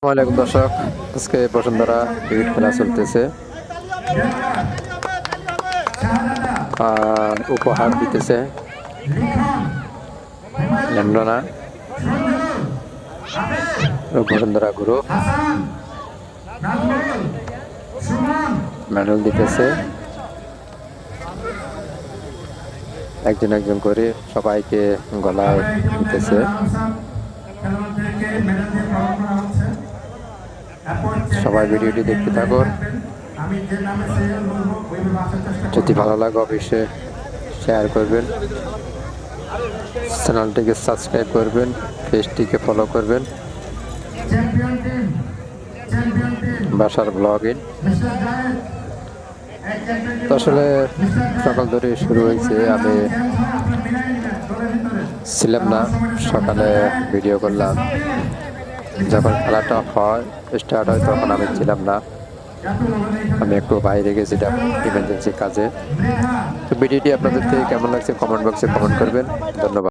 আসসালামাইকুম দর্শক, আজকে বসুন্ধরা ক্রিকেট খেলা চলতেছে। উপহার দিতেছে বসুন্ধরা মেডেল দিতেছে। একজন একজন করে সবাইকে গলায় দিতেছে। সবাই ভিডিওটি দেখতে থাকুন। যদি ভালো লাগে অবশ্যই শেয়ার করবেন। চ্যানেলটিকে সাবস্ক্রাইব করবেন পেজটিকে ফলো করবেন। বাসার ব্লগিং তো আসলে সকাল ধরে শুরু হয়েছে, আমি ছিলাম না, সকালে ভিডিও করলাম। যখন খেলাটা হয় স্টার্ট হয়, তখন আমি ছিলাম না। আমি একটু বাইরে গেছিলাম ইমার্জেন্সি কাজে। তো ভিডিওটি আপনাদের কেমন লাগছে কমেন্ট বক্সে কমেন্ট করবেন। ধন্যবাদ।